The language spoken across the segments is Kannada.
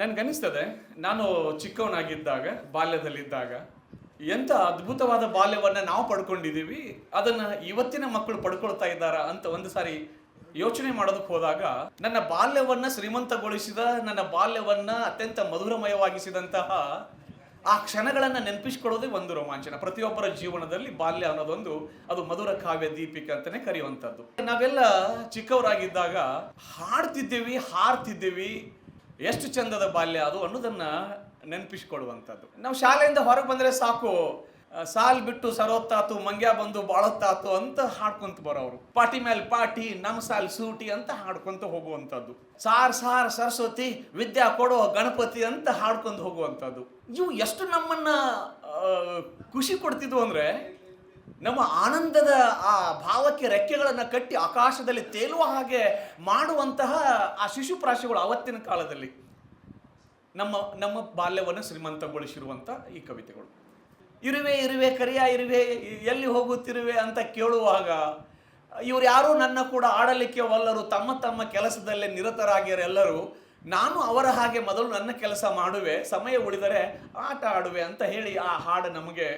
ನನ್ಗನ್ನಿಸ್ತದೆ, ನಾನು ಚಿಕ್ಕವನಾಗಿದ್ದಾಗ, ಬಾಲ್ಯದಲ್ಲಿದ್ದಾಗ, ಎಂಥ ಅದ್ಭುತವಾದ ಬಾಲ್ಯವನ್ನು ನಾವು ಪಡ್ಕೊಂಡಿದ್ದೀವಿ, ಅದನ್ನು ಇವತ್ತಿನ ಮಕ್ಕಳು ಪಡ್ಕೊಳ್ತಾ ಇದ್ದಾರಾ ಅಂತ ಒಂದು ಸಾರಿ ಯೋಚನೆ ಮಾಡೋದಕ್ಕೆ ಹೋದಾಗ, ನನ್ನ ಬಾಲ್ಯವನ್ನು ಶ್ರೀಮಂತಗೊಳಿಸಿದ, ನನ್ನ ಬಾಲ್ಯವನ್ನು ಅತ್ಯಂತ ಮಧುರಮಯವಾಗಿಸಿದಂತಹ, ಆ ಕ್ಷಣಗಳನ್ನು ನೆನಪಿಸ್ಕೊಳ್ಳೋದೇ ಒಂದು ರೋಮಾಂಚನ. ಪ್ರತಿಯೊಬ್ಬರ ಜೀವನದಲ್ಲಿ ಬಾಲ್ಯ ಅನ್ನೋದೊಂದು, ಅದು ಮಧುರ ಕಾವ್ಯ ದೀಪಿಕ ಅಂತಾನೆ ಕರೆಯುವಂಥದ್ದು. ನಾವೆಲ್ಲ ಚಿಕ್ಕವರಾಗಿದ್ದಾಗ, ಹಾಡ್ತಿದ್ದೇವಿ, ಹಾರ್ತಿದ್ದೇವಿ ಎಷ್ಟು ಚಂದದ ಬಾಲ್ಯ ಅದು ಅನ್ನೋದನ್ನ ನೆನಪಿಸ್ಕೊಳ್ಳುವಂಥದ್ದು. ನಾವು ಶಾಲೆಯಿಂದ ಹೊರಗೆ ಬಂದರೆ ಸಾಕು. ಸಾಲ್ ಬಿಟ್ಟು ಸರೋತ್ತಾತು ಮಂಗ್ಯ ಬಂದು ಬಾಳತ್ತಾತು ಅಂತ ಹಾಡ್ಕೊಂತ ಬರೋರು ಪಾಟಿ ಮೇಲೆ ಪಾಟಿ ನಮ್ಮ ಸಾಲ್ ಸೂಟಿ ಅಂತ ಹಾಡ್ಕೊಂತ ಹೋಗುವಂಥದ್ದು. ಸಾರ್ ಸಾರ್ ಸರಸ್ವತಿ, ವಿದ್ಯಾ ಕೊಡೋ ಗಣಪತಿ ಅಂತ ಹಾಡ್ಕೊಂಡು ಹೋಗುವಂಥದ್ದು. ಇವು ಎಷ್ಟು ನಮ್ಮನ್ನ ಖುಷಿ ಕೊಡ್ತಿದ್ವು ಅಂದ್ರೆ ನಮ್ಮ ಆನಂದದ ಆ ಭಾವಕ್ಕೆ ರೆಕ್ಕೆಗಳನ್ನು ಕಟ್ಟಿ ಆಕಾಶದಲ್ಲಿ ತೇಲುವ ಹಾಗೆ ಮಾಡುವಂತಹ ಆ ಶಿಶುಪ್ರಾಶಿಗಳು ಅವತ್ತಿನ ಕಾಲದಲ್ಲಿ ನಮ್ಮ ನಮ್ಮ ಬಾಲ್ಯವನ್ನು ಶ್ರೀಮಂತಗೊಳಿಸಿರುವಂಥ ಈ ಕವಿತೆಗಳು. ಇರುವೆ ಇರುವೆ, ಕರಿಯ ಇರುವೆ, ಎಲ್ಲಿ ಹೋಗುತ್ತಿರುವೆ ಅಂತ ಕೇಳುವಾಗ ಇವರು ಯಾರೂ ನನ್ನ ಕೂಡ ಆಡಲಿಕ್ಕೆ ಒಲ್ಲರು ತಮ್ಮ ತಮ್ಮ ಕೆಲಸದಲ್ಲೇ ನಿರತರಾಗಿರೆಲ್ಲರೂ ನಾನು ಅವರ ಹಾಗೆ ಮೊದಲು ನನ್ನ ಕೆಲಸ ಮಾಡುವೆ, ಸಮಯ ಉಳಿದರೆ ಆಟ ಆಡುವೆ ಅಂತ ಹೇಳಿ ಆ ಹಾಡು ನಮಗೆ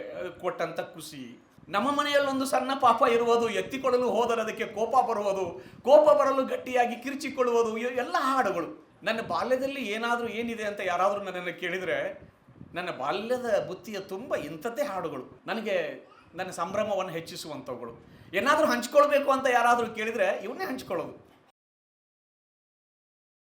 ಕೊಟ್ಟಂಥ ಖುಷಿ. ನಮ್ಮ ಮನೆಯಲ್ಲೊಂದು ಸಣ್ಣ ಪಾಪ ಇರುವುದು ಎತ್ತಿಕೊಳ್ಳಲು ಹೋದರೆ ಅದಕ್ಕೆ ಕೋಪ ಬರುವುದು, ಕೋಪ ಬರಲು ಗಟ್ಟಿಯಾಗಿ ಕಿರ್ಚಿಕೊಳ್ಳುವುದು ಎಲ್ಲ ಹಾಡುಗಳು. ನನ್ನ ಬಾಲ್ಯದಲ್ಲಿ ಏನಾದರೂ ಏನಿದೆ ಅಂತ ಯಾರಾದರೂ ನನ್ನನ್ನು ಕೇಳಿದರೆ, ನನ್ನ ಬಾಲ್ಯದ ಬುತ್ತಿಯ ತುಂಬ ಇಂಥದ್ದೇ ಹಾಡುಗಳು. ನನಗೆ ನನ್ನ ಸಂಭ್ರಮವನ್ನು ಹೆಚ್ಚಿಸುವಂಥವುಗಳು. ಏನಾದರೂ ಹಂಚ್ಕೊಳ್ಬೇಕು ಅಂತ ಯಾರಾದರೂ ಕೇಳಿದರೆ, ಇವನ್ನೇ ಹಂಚ್ಕೊಳ್ಳೋದು.